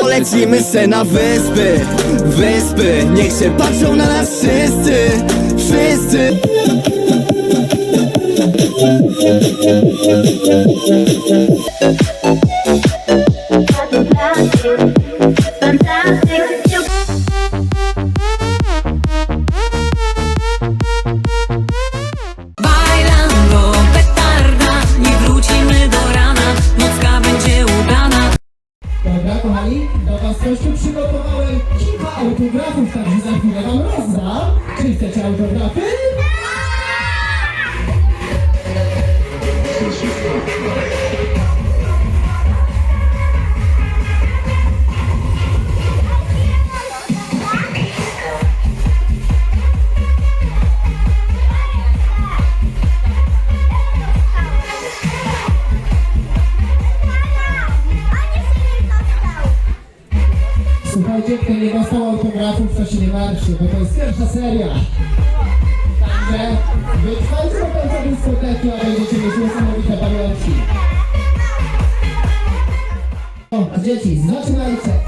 Polecimy se na wyspy, wyspy. Niech się patrzą na nas wszyscy, wszyscy. Bailando, chwilę Wam rozdam. Czy chcecie autografy? Słuchajcie, kto nie dostał autografów, to się nie martwcie, bo to jest pierwsza seria. Także wytrwajcie do końca dyskoteki, a będziecie mieć niesamowite pamiątki. O, dzieci, zaczynajcie.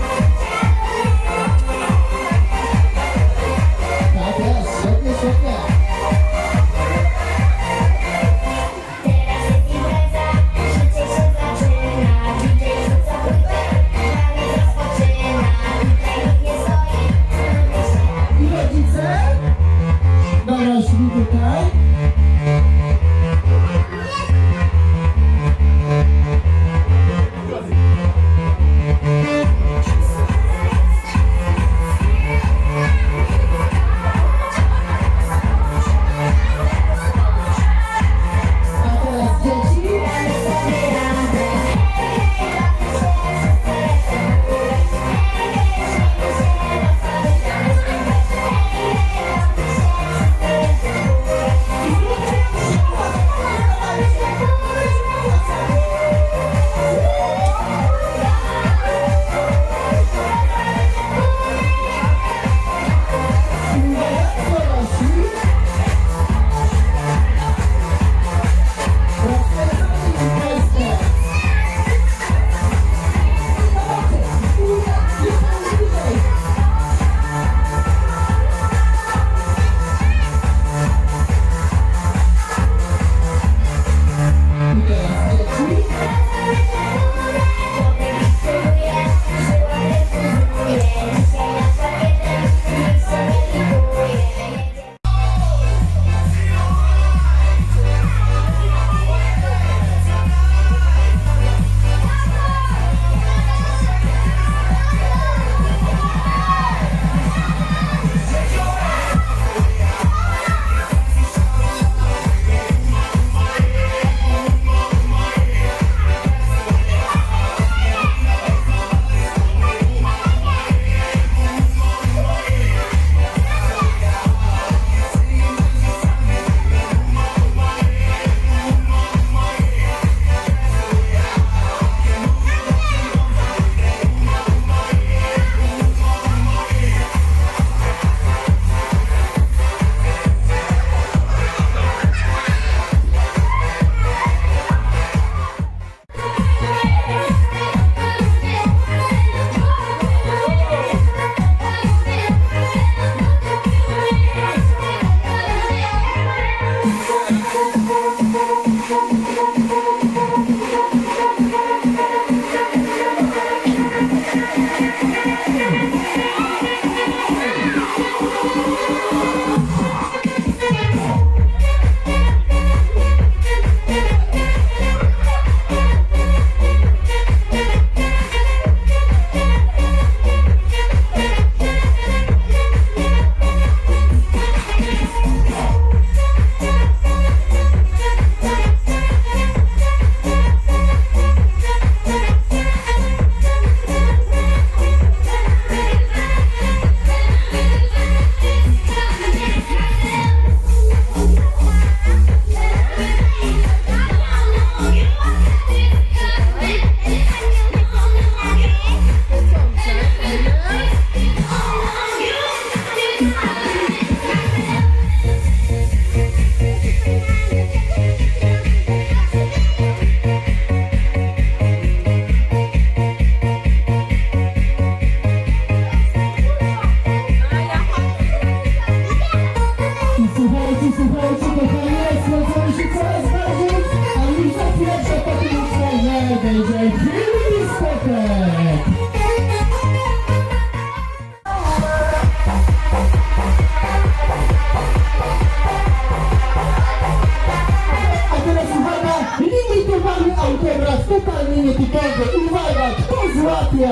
Limitowany autograf, totalnie nietypowy. Uwaga, kto złapie?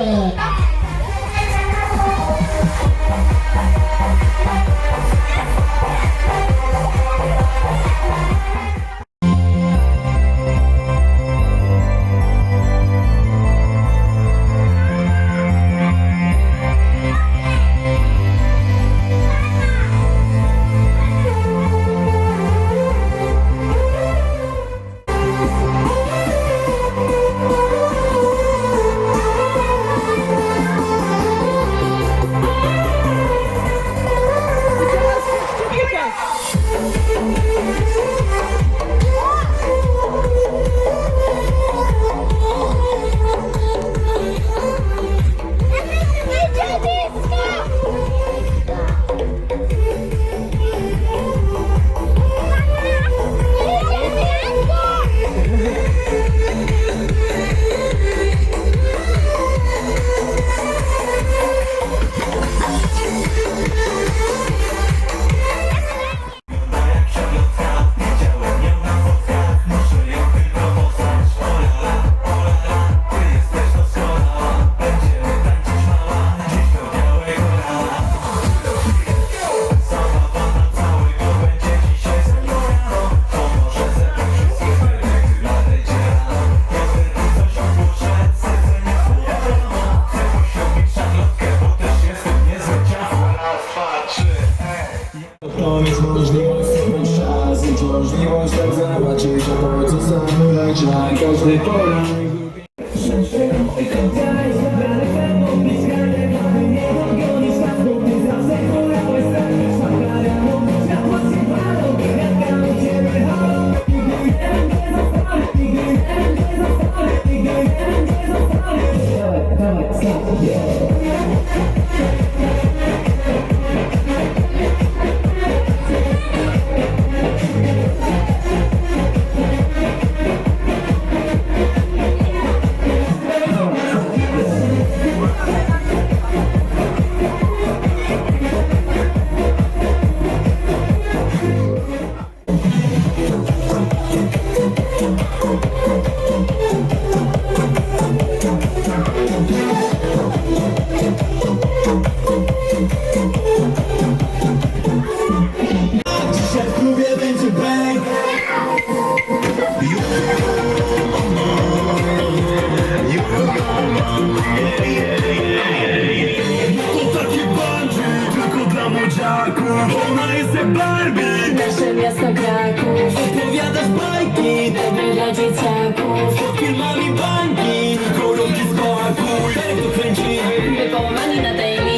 Dla dzieciaków Pod filmami bańki Koronki z kołakuj Tak to kręcimy. Wypołamani na daily.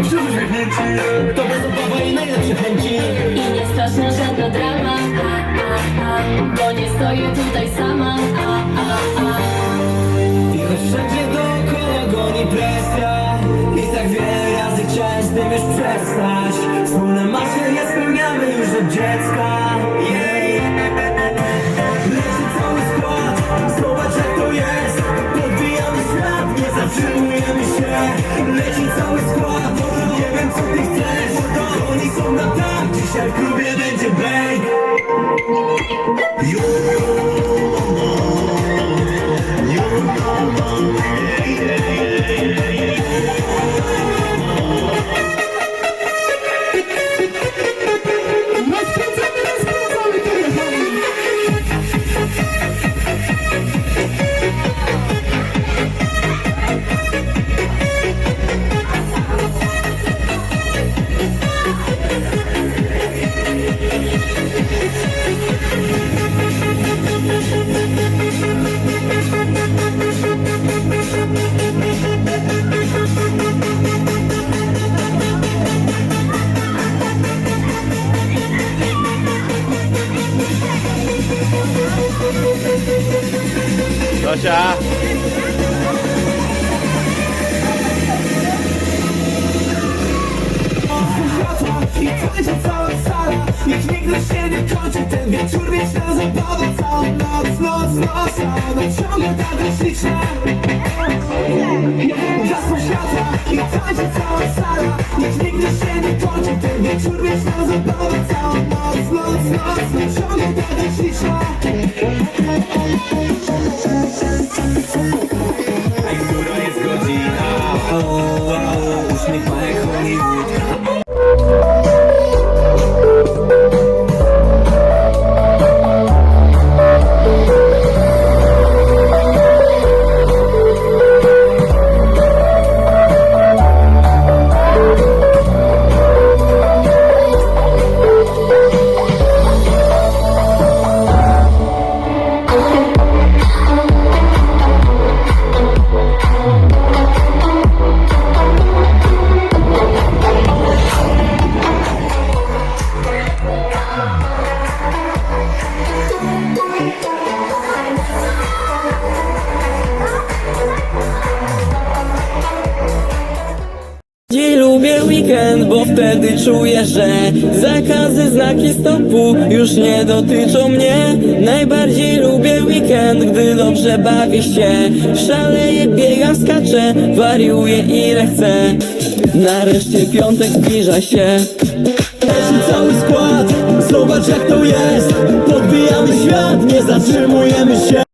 Wszyscy uśmiechnięci. To bez obawa i najlepsze chęci I nie straszna żadna drama. A, a, a, Bo nie stoję tutaj sama. A, a, a. I choć wszędzie dookoła goni presja I tak wiele razy chciałem z tym już przestać. Wspólne marzenia spełniamy już od dziecka zatrzymujemy się. Leci cały skład, nie wiem co ty chcesz. Oni są na tak, dzisiaj w klubie będzie bang Rozkręcamy, Zosia! I cała sala Niech nigdy się nie kończy ten wieczór Wieczna zabawa całą noc, noc, noc Całą noc ciągle taka śliczna Gasną światła i tańczy cała sala Niech nigdy się nie kończy ten wieczór Wieczna zabawa całą noc, noc, noc noc Ciągle taka śliczna hey, hey, hey. Czuję, że zakazy, znaki stopu już nie dotyczą mnie. Najbardziej lubię weekend, gdy dobrze bawię się. Szaleję, biegam, skaczę, wariuję ile chcę. Nareszcie piątek zbliża się. Leci cały skład, zobacz jak to jest. Podbijamy świat, nie zatrzymujemy się